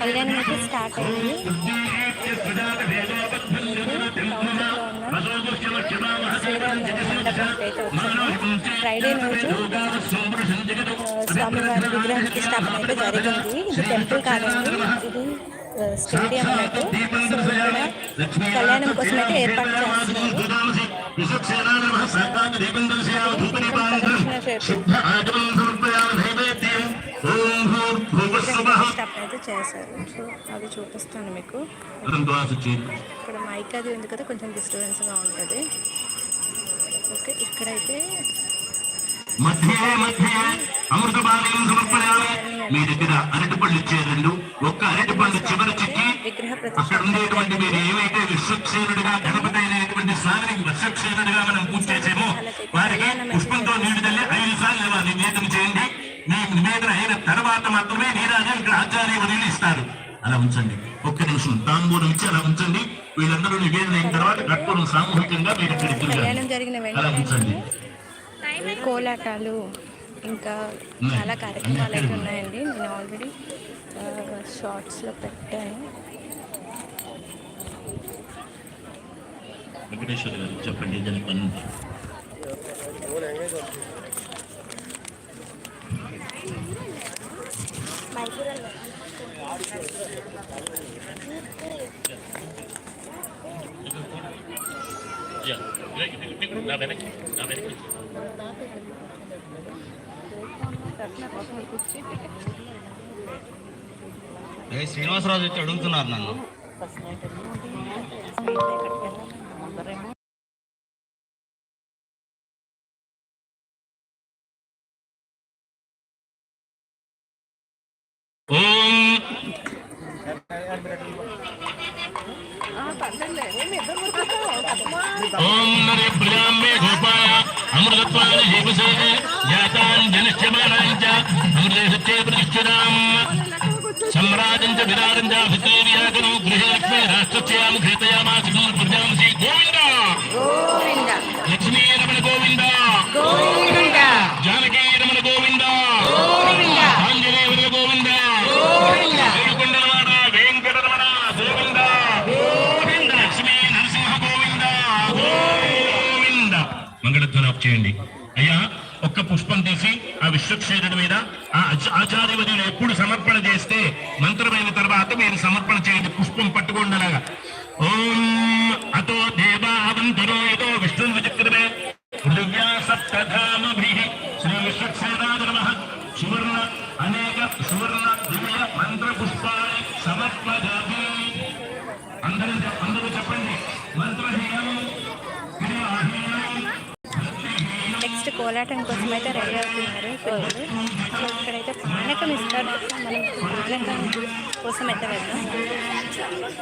కళ్యాణం స్టార్ట్ అయింది ఫ్రైడే రోజు స్వామివారి విగ్రహ ప్రతిష్టాపన అయితే జరిగింది ఇది టెంపుల్ కాదండి ఇది స్టేడియం అన్నట్టు కళ్యాణం కోసం అయితే ఏర్పాటు చేస్తున్నారు సో అది చూపిస్తాను మీకు. ఇక్కడ మైక్ అది ఉంది కదా కొంచెం డిస్టర్బెన్స్గా ఉంటుంది. ఓకే ఇక్కడైతే మధ్య మధ్య. అమృత బాలయం మీ దగ్గర అరటిపళ్ళు ఇచ్చే రెండు ఒక్క అరటిపళ్ళు చివరి చిక్కి. అక్కడ ఉండేటువంటి మీరు ఏమైతే విశ్వక్షేనుడిగా గణపతి అయినటువంటి స్వామిని విశ్వక్షేనుడిగా మనం పూజ చేసేమో వారికి పుష్పంతో నీళ్ళు తల్లి ఐదు సార్లు నివేదన చేయండి. మీ నివేదన అయిన తర్వాత మాత్రమే నీరాజు ఇక్కడ ఆచార్య వదిలి ఇస్తారు అలా ఉంచండి. ఒక్క నిమిషం. తాంబూలం ఇచ్చి అలా ఉంచండి. వీళ్ళందరూ నివేదన అయిన తర్వాత కట్టుకోవడం సామూహికంగా మీరు ఇక్కడ అలా ఉంచండి. కోలాటాలు ఇంకా చాలా కార్యక్రమాలు అయితే ఉన్నాయండి. నేను ఆల్రెడీ షార్ట్స్లో పెట్టాను. వెంకటేశ్వర గారు చెప్పండి ఏదైనా పని ఉందా? శ్రీనివాసరాజు వచ్చి అడుగుతున్నారు నన్ను అమృతత్వాన్ని జీవసే జాతాన్ జనిష్యమానాం చ అమృతేశే ప్రతిష్ఠితాం సమ్రాజం చ విరాజం చ అభితేవ్యాగనం గృహే లక్ష్మీ రాష్ట్రస్యాం ఘేతయామాస ప్రజాంసి గోవింద. గోవింద. లక్ష్మీ రమణ గోవింద. గోవింద. చేయండి. అయ్యా ఒక్క పుష్పం తీసి ఆ విశ్వక్షేరుడి మీద ఆ ఆచార్య ఆచార్యవరులు ఎప్పుడు సమర్పణ చేస్తే మంత్రమైన తర్వాత మీరు సమర్పణ చేయండి. పుష్పం పట్టుకోండి అలాగా. ఓం అతో దేవావంతరో కోలాటం కోసం అయితే రెడీ అవుతున్నారు. పిల్లలు సో ఇక్కడైతే పానకం ఇస్తారు. మనం పానకం కోసం అయితే వెళ్దాం. షోడశ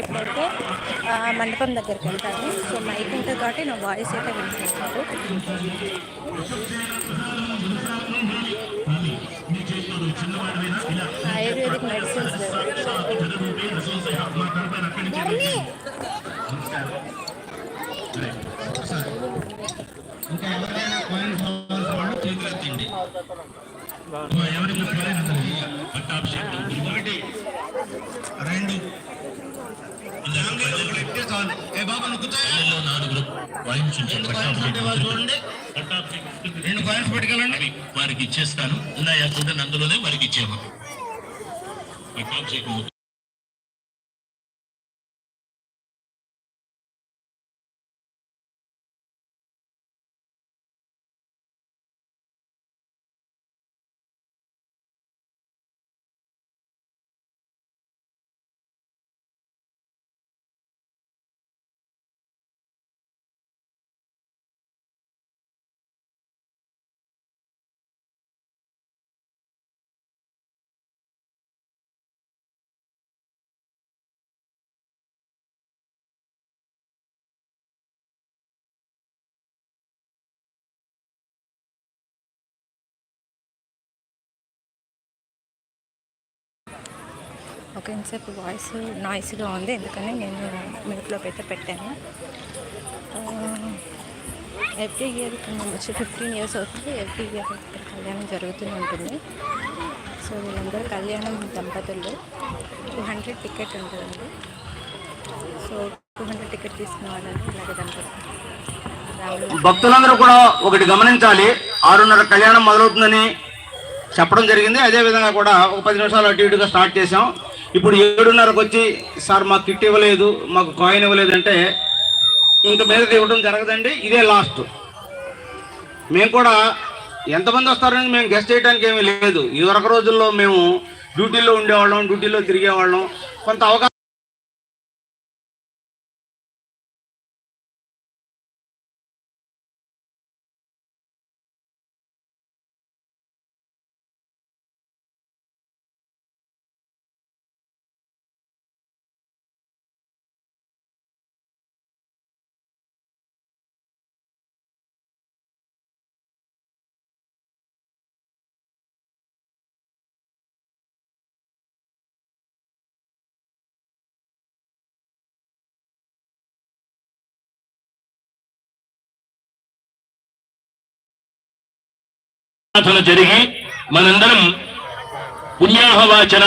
ఇప్పుడైతే మండపం దగ్గరికి వెళ్తాను. సో మైక్ ఉంటుంది కాబట్టి నా వాయిస్ అయితే వినిపిస్తారు ఆయుర్వేదిక్ మెడిసిన్స్. ఇంకా కాయిన్ కావాల్సిన వాళ్ళు చేతులు ఎత్తండి ఎవరికి పట్టాభిషేకం ఒకటి రెండు ఎక్కితే ఏ చూడండి రెండు కాయిన్స్ పట్టుకెళ్ళండి వారికి ఇచ్చేస్తాను. ఉన్నాయా చూడండి అందులోనే వారికి ఇచ్చేవాడు ఒక ఇంతసేపు వాయిస్ నాయిస్గా ఉంది ఎందుకని నేను మ్యూట్లోకి అయితే పెట్టాను. ఎవ్రీ ఇయర్ వచ్చి ఫిఫ్టీన్ ఇయర్స్ అవుతుంది ఎవ్రీ ఇయర్ ఇక్కడ కళ్యాణం జరుగుతూనే ఉంటుంది. సో వీళ్ళందరూ కళ్యాణం దంపతులు. టూ హండ్రెడ్ టికెట్ ఉంటుందండి. సో టూ హండ్రెడ్ టికెట్ తీసుకున్న వాళ్ళని ఇలాగే దంపతులు. భక్తులందరూ కూడా ఒకటి గమనించాలి. ఆరున్నర కళ్యాణం మొదలవుతుందని చెప్పడం జరిగింది. అదే విధంగా కూడా ఒక పది నిమిషాలు అటు ఇటుగా స్టార్ట్ చేసాం ఇప్పుడు ఏడున్నరకు వచ్చి సార్ మాకు కిట్ ఇవ్వలేదు మాకు కాయిన్ ఇవ్వలేదంటే ఇంక మీద ఇవ్వడం జరగదండి ఇదే లాస్ట్. మేము కూడా ఎంతమంది వస్తారని మేము గెస్ట్ చేయడానికి ఏమీ లేదు. ఇదివరకు రోజుల్లో మేము డ్యూటీలో ఉండేవాళ్ళం డ్యూటీలో తిరిగేవాళ్ళం. కొంత అవకాశం ప్రార్థన జరిగి మనందరం పుణ్యాహవాచన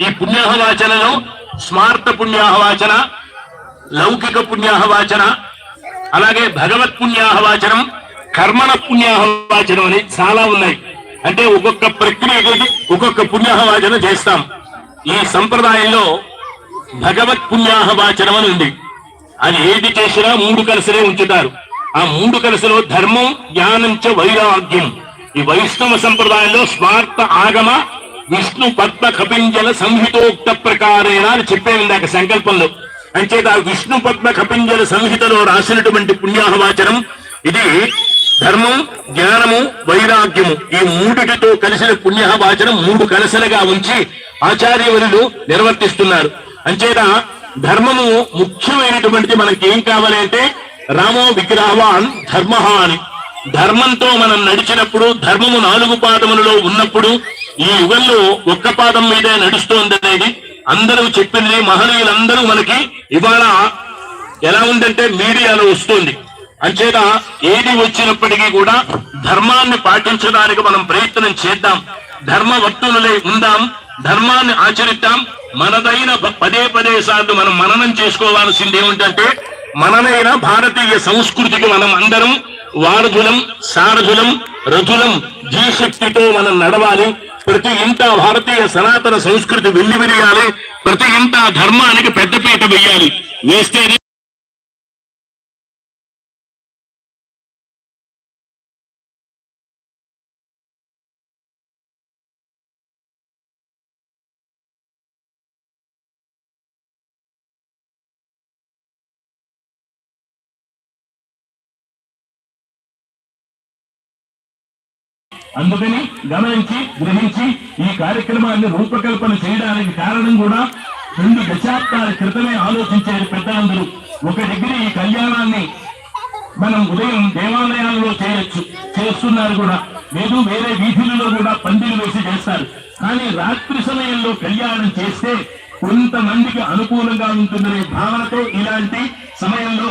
ఈ పుణ్యాహవాచనలో స్మార్త పుణ్యాహవాచన లౌకిక పుణ్యాహవాచన అలాగే భగవత్ పుణ్యాహవాచనం కర్మల పుణ్యాహవాచనం అని చాలా ఉన్నాయి. అంటే ఒక్కొక్క ప్రక్రియకి ఒక్కొక్క పుణ్యాహవాచన చేస్తాం. ఈ సంప్రదాయంలో భగవత్ పుణ్యాహవాచనం అని ఉంది. అది ఏది చేసినా మూడు కలసలే ఉంచుతారు. ఆ మూడు కలసలో ధర్మం జ్ఞానం చ వైరాగ్యం. ఈ వైష్ణవ సంప్రదాయంలో స్వార్థ ఆగమ విష్ణు పద్మ కపింజల సంహితోక్త ప్రకారేణ అని చెప్పేది ఇందాక సంకల్పంలో. అంచేత విష్ణు పద్మ కపింజల సంహితలో రాసినటువంటి పుణ్యాహవాచనం ఇది ధర్మం జ్ఞానము వైరాగ్యము. ఈ మూడిటితో కలిసిన పుణ్యవాచనం మూడు కలసలుగా ఉంచి ఆచార్యవరులు నిర్వర్తిస్తున్నారు. అంచేత ధర్మము ముఖ్యమైనటువంటిది మనకి ఏం కావాలి అంటే రామో విగ్రహవాన్ ధర్మ అని. ధర్మంతో మనం నడిచినప్పుడు ధర్మము నాలుగు పాదములలో ఉన్నప్పుడు ఈ యుగంలో ఒక్క పాదం మీదే నడుస్తోందనేది అందరూ చెప్పింది. మహనీయులందరూ మనకి ఇవాళ ఎలా ఉందంటే మీడియాలో వస్తుంది. అంచేత ఏది వచ్చినప్పటికీ కూడా ధర్మాన్ని పాటించడానికి మనం ప్రయత్నం చేద్దాం. ధర్మవర్తులే ఉందాం ధర్మాన్ని ఆచరిద్దాం. మనదైన పదే పదే సార్లు మనం మననం చేసుకోవాల్సింది ఏమిటంటే మనమైన భారతీయ సంస్కృతికి మనం అందరం వారధులం సారథులం రథులం జీశక్తితో మనం నడవాలి. ప్రతి ఇంట భారతీయ సనాతన సంస్కృతి వెల్లివిరియాలి. ప్రతి ఇంట ధర్మానికి పెద్దపీట వేయాలి వేస్తే అందుకని గమనించి గ్రహించి ఈ కార్యక్రమాన్ని రూపకల్పన చేయడానికి కారణం కూడా రెండు దశాబ్దాల క్రితమే ఆలోచించారు పెద్దలందరూ. ఒక డిగ్రీ ఈ కళ్యాణాన్ని మనం ఉదయం దేవాలయాల్లో చేయొచ్చు. చేస్తున్నారు కూడా. లేదు వేరే వీధులలో కూడా పందిలు వేసి చేస్తారు. కానీ రాత్రి సమయంలో కళ్యాణం చేస్తే కొంతమందికి అనుకూలంగా ఉంటుందనే భావనతో ఇలాంటి సమయంలో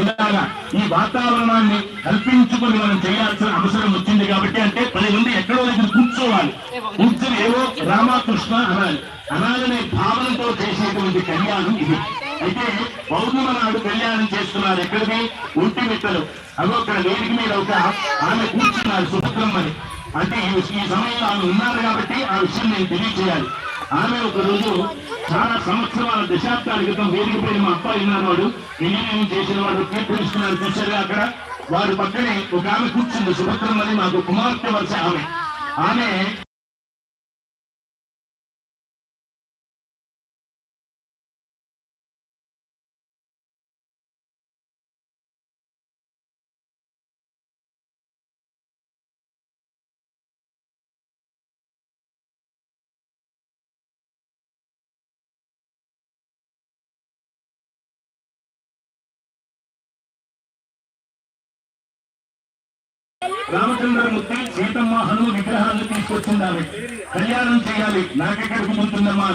ఇలాగా ఈ వాతావరణాన్ని కల్పించుకొని మనం చేయాల్సిన అవసరం వచ్చింది కాబట్టి అంటే పది మంది ఎక్కడో దగ్గర కూర్చోవాలి. కూర్చొని ఏవో రామకృష్ణ అనాలి. అనాలనే భావనతో చేసేటువంటి కళ్యాణం ఇది. అయితే పౌర్ణమ నాడు కళ్యాణం చేస్తున్నారు ఎక్కడికి? ఒంటి మిట్టలు. అదో అక్కడ వేదిక మీద ఒక ఆమె కూర్చున్నారు సుభద్రమ్మని. అంటే ఈ ఈ సమయంలో ఆమె ఉన్నారు కాబట్టి ఆ విషయం నేను తెలియజేయాలి. ఆమె ఒక రోజు చాలా సంవత్సరాల దశాబ్దాల క్రితం వేదిక పైన మా అబ్బాయి ఉన్నారు వాడు ఇంజనీరింగ్ చేసిన వాడు కీర్తిస్తున్నారు చూశారుగా అక్కడ. వారి పక్కనే ఒక ఆమె కూర్చుంది. సుభద్రమ్మని మాకు కుమార్తె వరుస ఆమె. ఆమె రామచంద్రమూర్తి సీతమ్మ హనుమ విగ్రహాలను తీసుకొచ్చింది కళ్యాణం చేయాలి నాకెక్కడికి ముందుందమ్మా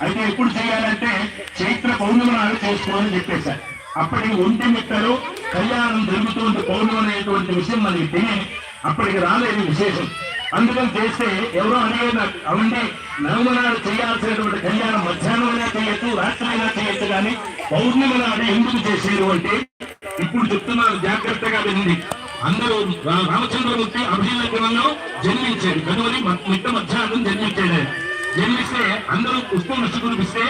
అయితే ఎప్పుడు చేయాలంటే చైత్ర పౌర్ణమి నాడు చేసుకోవాలని చెప్పేశారు అప్పటికి ఒంటి మిట్టలో కళ్యాణం జరుగుతుంది పౌర్ణమి అనేటువంటి విషయం మనకి తిని అప్పటికి రాలేదు విశేషం. అందుకని చేస్తే ఎవరో అడిగే నాకు అవండి నవమ నాడు చేయాల్సినటువంటి కళ్యాణం మధ్యాహ్నమైనా చేయొచ్చు రాత్రైనా చేయొచ్చు కానీ పౌర్ణమి నాడు ఎందుకు చేసేది అంటే ఇప్పుడు చెప్తున్నారు జాగ్రత్తగా వినండి. అందరూ రా- రామచంద్రమూర్తి అభినయంలో జన్మించాడు. కనుమని మిట్ట మధ్యాహ్నం జన్మించాడు. జన్మిస్తే అందరూ పుష్పం రుచి కురిపిస్తే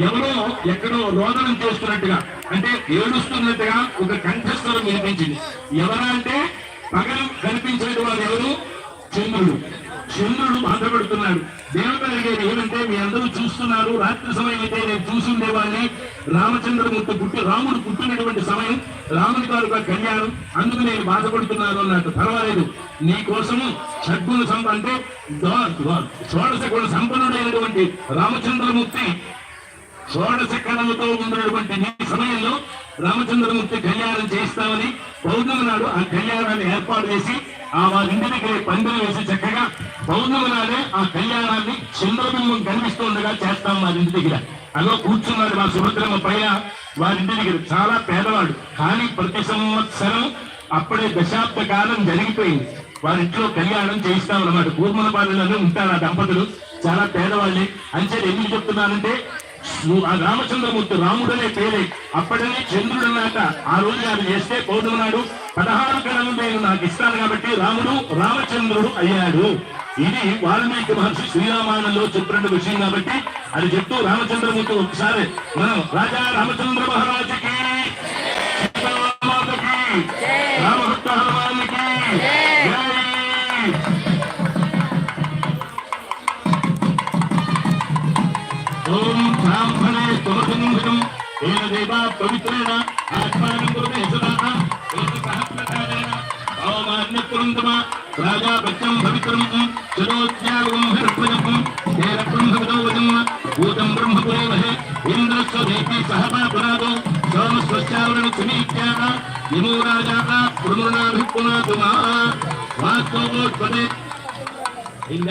ఎవరో ఎక్కడో రోదనం చేస్తున్నట్టుగా అంటే ఏడుస్తున్నట్టుగా ఒక కంఠస్వరం వినిపించింది. ఎవరా అంటే పగలు కనిపించేది వారు ఎవరు? చంద్రుడు. చంద్రుడు బాధపడుతున్నాడు దేవత అడిగేది ఏమంటే మీ అందరూ చూస్తున్నారు. రాత్రి సమయం అయితే నేను చూసుండేవాడిని రామచంద్రమూర్తి పుట్టి రాముడు పుట్టినటువంటి సమయం రాముని తాలూకా కళ్యాణం. అందుకు నేను బాధపడుతున్నాను అన్నట్టు పర్వాలేదు. నీ కోసము షడ్గుణ సంప అంటే షోడశ గుణ సంపన్నుడైనటువంటి రామచంద్రమూర్తి షోడశ కళలతో ఉన్నటువంటి నీ సమయంలో రామచంద్రమూర్తి కళ్యాణం చేస్తామని పౌర్ణమి నాడు ఆ కళ్యాణాన్ని ఏర్పాటు చేసి ఆ వారింటికి పందిరి వేసి చక్కగా పౌర్ణమి నాడే ఆ కళ్యాణాన్ని చంద్రబింబం కనిపిస్తుండగా చేస్తాం వారింటి దగ్గర అలా కూర్చున్నాడు మా సుభద్రమ్మ పైన. వారింటి దగ్గర చాలా పేదవాడు. కానీ ప్రతి సంవత్సరం అప్పుడే దశాబ్ద కాలం జరిగిపోయింది. వారింట్లో కళ్యాణం చేయిస్తాం అన్నమాట కూర్మలపాలెంలోనే ఉంటారు ఆ దంపతులు. చాలా పేదవాళ్ళే. అంచేది ఎందుకు చెప్తున్నానంటే నువ్వు ఆ రామచంద్రమూర్తి రాముడనే పేరే. అప్పటినే చంద్రుడు అన్నాక ఆ రోజు అది చేస్తే పౌర్ణమి నాడు. పదహారు గణలు నేను నాకు ఇస్తాను కాబట్టి రాముడు రామచంద్రుడు అయ్యాడు. ఇది వాల్మీకి మహర్షి శ్రీరామాయణంలో చెప్పిన విషయం కాబట్టి అది చెప్తూ రామచంద్రమూర్తి ఒకసారి మనం రాజా రామచంద్ర మహారాజుకి. సీతామాతకి. ब्राह्मणे सुमसुन्दरम् येन देवा पवित्रेण आत्मानं कुरुते सदाः प्रकारेण अवमान्यकुरुन्दम राजाभक्तं भवित्रं चरोत्यागं हर्पजं तेन ब्रह्मविदो वदम् भूतं ब्रह्मपुरेवहे इन्द्रस्य देवी सहमा पुरादो सोमस्वस्यावरण समीक्ष्याः यमो राजाः पुनर्नाभिपुनातु मा वास्तवोत्पदे ಇಲ್ಲ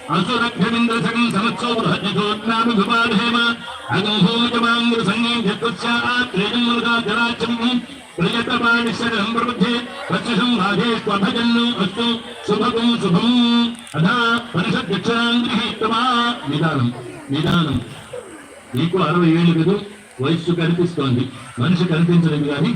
అద్భుతం వాయుసం దేవతానాం అసురభ్యమింద్ర ప్రియతపాణిశరం ప్రబుద్ధే పక్షసం బాధేష్వభజన్ను అస్తు శుభగం శుభం అథా పరిషద్యక్షరాం నిదానం నిదానం నీకు అరవై ఏళ్ళు కదా వయస్సు కనిపిస్తోంది. మనిషి కనిపించలేదు కానీ